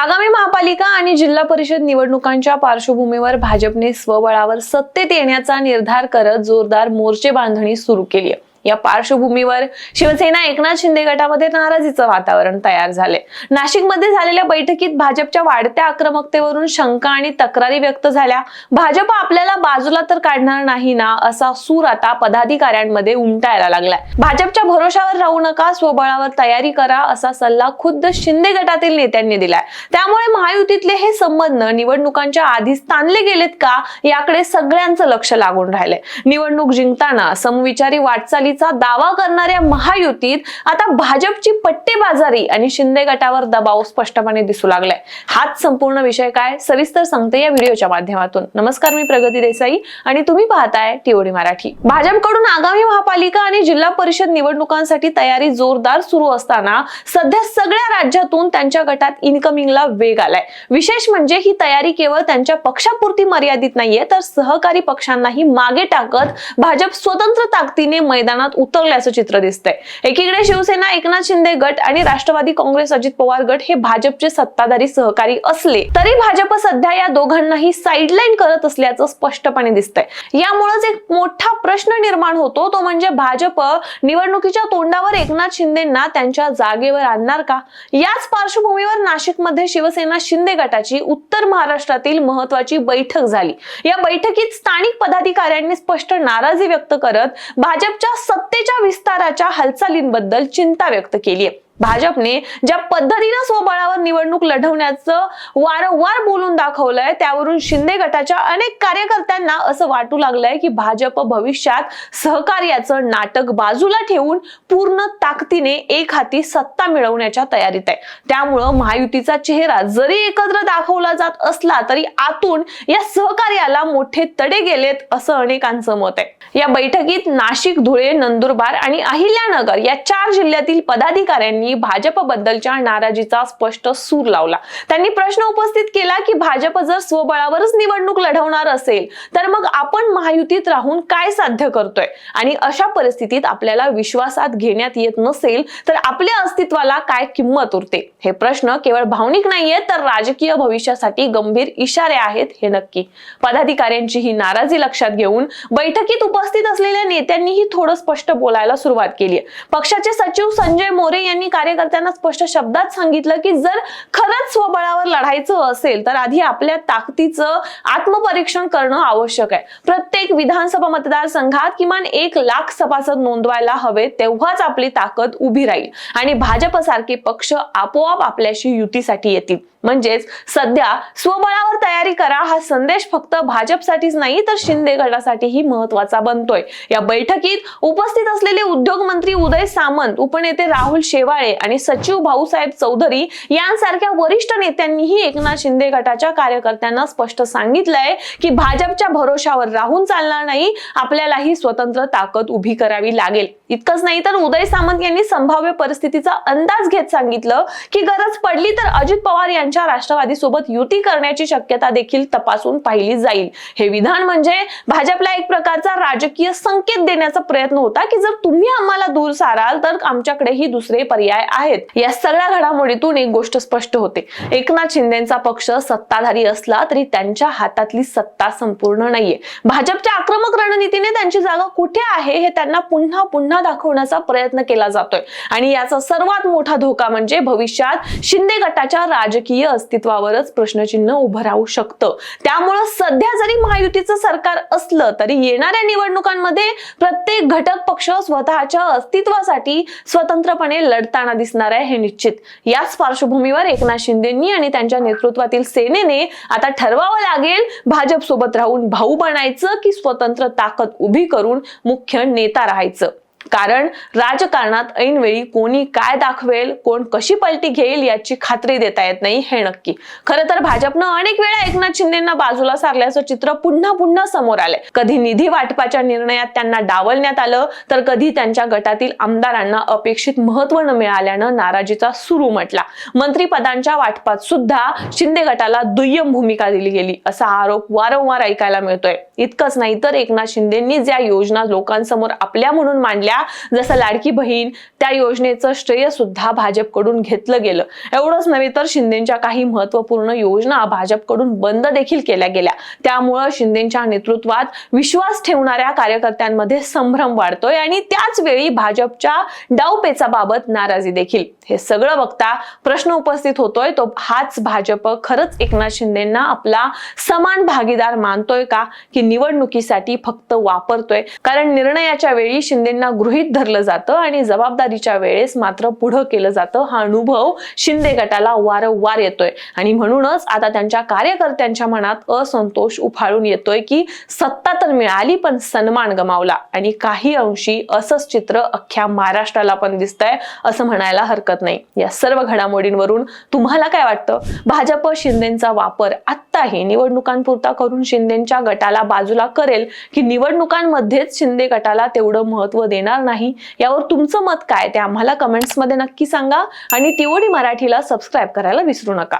आगामी महापालिका आणि जिल्हा परिषद निवडणुकांच्या पार्श्वभूमीवर भाजपने स्वबळावर सत्तेत येण्याचा निर्धार करत जोरदार मोर्चे बांधणी सुरू केली आहे. या पार्श्वभूमीवर शिवसेना एकनाथ शिंदे गटामध्ये नाराजीचं वातावरण तयार झाले. नाशिकमध्ये झालेल्या बैठकीत भाजपच्या वाढत्या आक्रमकतेवरून शंका आणि तक्रारी व्यक्त झाल्या. भाजप आपल्याला बाजूला तर काढणार नाही ना असा सूर आता पदाधिकाऱ्यांमध्ये उमटायला लागलाय. भाजपच्या भरोशावर राहू नका स्वबळावर तयारी करा असा सल्ला खुद्द शिंदे गटातील नेत्यांनी दिलाय. त्यामुळे महायुतीतले हे संबंध निवडणुकांच्या आधीच ताणले गेलेत का याकडे सगळ्यांचं लक्ष लागून राहिले निवडणूक जिंकताना समविचारी वाटचाली आघाडीचा दावा करणाऱ्या महायुतीत आता भाजपची पट्टेबाजारी आणि शिंदे गटावर दबाव स्पष्टपणे दिसू लागलाय. हाच संपूर्ण विषय काय सविस्तर सांगते या व्हिडिओच्या माध्यमातून. नमस्कार मी प्रगती देसाई आणि तुम्ही पाहताय टीओडी मराठी. भाजपकडून आगामी महापालिका आणि जिल्हा परिषद निवडणुकांसाठी तयारी जोरदार सुरू असताना सध्या सगळ्या राज्यातून त्यांच्या गटात इनकमिंगला वेग आलाय. विशेष म्हणजे ही तयारी केवळ त्यांच्या पक्षापुरती मर्यादित नाहीये तर सहकारी पक्षांनाही मागे टाकत भाजप स्वतंत्र ताकदीने मैदानात उतरल्याचं चित्र दिसतंय. एकीकडे शिवसेना एकनाथ शिंदे गट आणि राष्ट्रवादी काँग्रेस अजित पवार गट हे भाजपचे सत्ताधारी सहकारी असले तरी भाजप सध्या या दोघांनाही साईडलाईन करत असल्याचं स्पष्टपणे दिसतंय. यामुळेच एक मोठा प्रश्न निर्माण होतो. तो म्हणजे भाजप निवडणुकीच्या तोंडावर एकनाथ शिंदेना त्यांच्या जागेवर आणणार का? याच पार्श्वभूमीवर नाशिकमध्ये शिवसेना शिंदे गटाची उत्तर महाराष्ट्रातील महत्वाची बैठक झाली. या बैठकीत स्थानिक पदाधिकाऱ्यांनी स्पष्ट नाराजी व्यक्त करत भाजपच्या सत्तेच्या विस्ताराच्या हालचालींबद्दल चिंता व्यक्त केली आहे भाजपने ज्या पद्धतीनं स्वबळावर निवडणूक लढवण्याचं वारंवार बोलून दाखवलंय त्यावरून शिंदे गटाच्या अनेक कार्यकर्त्यांना असं वाटू लागलंय की भाजप भविष्यात सहकार्याचं नाटक बाजूला ठेवून पूर्ण ताकदीने एक हाती सत्ता मिळवण्याच्या तयारीत आहे. त्यामुळं महायुतीचा चेहरा जरी एकत्र दाखवला जात असला तरी आतून या सहकार्याला मोठे तडे गेलेत असं अनेकांचं मत आहे. या बैठकीत नाशिक धुळे नंदुरबार आणि अहिल्यानगर या चार जिल्ह्यातील पदाधिकाऱ्यांनी यांनी भाजपबद्दलच्या नाराजीचा स्पष्ट सूर लावला. त्यांनी प्रश्न उपस्थित केला की भाजप जर स्वबळावरच निवडणूक लढवणार असेल तर मग आपण महायुतीत राहून काय साध्य करतोय? आणि अशा परिस्थितीत आपल्याला विश्वासात घेण्यात येत नसेल तर आपल्या अस्तित्वाला काय किंमत उरते? हे प्रश्न केवळ भावनिक नाहीये तर राजकीय भविष्यासाठी गंभीर इशारे आहेत हे नक्की. पदाधिकाऱ्यांची ही नाराजी लक्षात घेऊन बैठकीत उपस्थित असलेल्या नेत्यांनीही थोडं स्पष्ट बोलायला सुरुवात केली पक्षाचे सचिव संजय मोरे यांनी कार्यकर्त्यांना स्पष्ट शब्दात सांगितलं की जर खरंच स्वबळावर लढायचं असेल तर आधी आपल्या ताकदीचं आत्मपरीक्षण करणं आवश्यक आहे. प्रत्येक विधानसभा मतदारसंघात किमान एक लाख सभासद नोंदवायला हवे तेव्हाच आपली ताकद उभी राहील. आणि भाजपसारखे पक्ष आपोआप आपल्याशी युतीसाठी येतील. म्हणजेच सध्या स्वबळावर तयारी करा हा संदेश फक्त भाजपसाठीच नाही तर शिंदे गटासाठीही महत्त्वाचा बनतोय. या बैठकीत उपस्थित असलेले उद्योग मंत्री उदय सामंत उपनेते राहुल शेवाळे आणि सचिव भाऊसाहेब चौधरी यांसारख्या वरिष्ठ नेत्यांनीही एकनाथ शिंदे गटाच्या कार्यकर्त्यांना स्पष्ट सांगितलंय की भाजपच्या भरोशावर राहून चालणार नाही आपल्यालाही स्वतंत्र ताकद उभी करावी लागेल. इतकंच नाही तर उदय सामंत यांनी संभाव्य परिस्थितीचा अंदाज घेत सांगितलं की गरज पडली तर अजित पवार यांनी यांच्या राष्ट्रवादी सोबत युती करण्याची शक्यता देखील तपासून पाहिली जाईल. हे विधान म्हणजे भाजपला एक प्रकारचा राजकीय संकेत देण्याचा प्रयत्न होता की जर तुम्ही आम्हाला दूर साराल तर आमच्याकडेही दुसरे पर्याय आहेत. या सगळ्या घडामोडीतून एक गोष्ट स्पष्ट होते. एकनाथ शिंदेचा पक्ष सत्ताधारी असला तरी त्यांच्या हातातली सत्ता संपूर्ण नाहीये. भाजपच्या आक्रमक रणनीतीने त्यांची जागा कुठे आहे हे त्यांना पुन्हा पुन्हा दाखवण्याचा प्रयत्न केला जातोय. आणि याचा सर्वात मोठा धोका म्हणजे भविष्यात शिंदे गटाच्या राजकीय अस्तित्वावरच प्रश्नचिन्ह उभं राहू शकतं. त्यामुळं सध्या जरी महायुतीचं सरकार असलं तरी येणाऱ्या निवडणुकांमध्ये प्रत्येक घटक पक्ष स्वतःच्या अस्तित्वासाठी स्वतंत्रपणे लढताना दिसणार आहे हे निश्चित. याच पार्श्वभूमीवर एकनाथ शिंदेनी आणि त्यांच्या नेतृत्वातील सेनेने आता ठरवावं लागेल भाजप सोबत राहून भाऊ बनायचं की स्वतंत्र ताकद उभी करून मुख्य नेता राहायचं. कारण राजकारणात ऐनवेळी कोणी काय दाखवेल कोण कशी पलटी घेईल याची खात्री देता येत नाही हे नक्की. खरं तर भाजपनं अनेक वेळा एकनाथ शिंदेना बाजूला सारल्याचं चित्र पुन्हा पुन्हा समोर आलंय. कधी निधी वाटपाच्या निर्णयात त्यांना डावलण्यात आलं तर कधी त्यांच्या गटातील आमदारांना अपेक्षित महत्त्व न मिळाल्यानं नाराजीचा सुरू म्हटला. मंत्रीपदांच्या वाटपात सुद्धा शिंदे गटाला दुय्यम भूमिका दिली गेली असा आरोप वारंवार ऐकायला मिळतोय. इतकंच नाही तर एकनाथ शिंदेंनी ज्या योजना लोकांसमोर आपल्या म्हणून मांडल्या होत्या जसं लाडकी बहीण त्या योजनेचं श्रेय सुद्धा भाजपकडून घेतलं गेलं. एवढंच नव्हे तर शिंदेच्या काही महत्त्वपूर्ण योजना भाजपकडून बंद देखील केल्या गेल्या. त्यामुळं शिंदेच्या नेतृत्वात विश्वास ठेवणाऱ्या कार्यकर्त्यांमध्ये संभ्रम वाढतोय आणि त्याच वेळी भाजपच्या डावपेचाबाबत नाराजी देखील. हे सगळं बघता प्रश्न उपस्थित होतोय तो हाच भाजप खरंच एकनाथ शिंदेना आपला समान भागीदार मानतोय का की निवडणुकीसाठी फक्त वापरतोय? कारण निर्णयाच्या वेळी शिंदेना गृह गृहीत धरलं जातं आणि जबाबदारीच्या वेळेस मात्र पुढं केलं जातं. हा अनुभव शिंदे गटाला वारंवार येतोय. आणि म्हणूनच आता त्यांच्या कार्यकर्त्यांच्या मनात असंतोष उफाळून येतोय की सत्ता तर मिळाली पण सन्मान गमावला. आणि काही अंशी असंच चित्र अख्ख्या महाराष्ट्राला पण दिसतंय असं म्हणायला हरकत नाही. या सर्व घडामोडींवरून तुम्हाला काय वाटतं? भाजप शिंदेचा वापर आत्ताही निवडणुकांपुरता करून शिंदेच्या गटाला बाजूला करेल की निवडणुकांमध्येच शिंदे गटाला तेवढं महत्त्व देणार नाही. यावर तुमचं मत काय? ते आम्हाला कमेंट्समध्ये नक्की सांगा. आणि टिओडी मराठीला सबस्क्राईब करायला विसरू नका.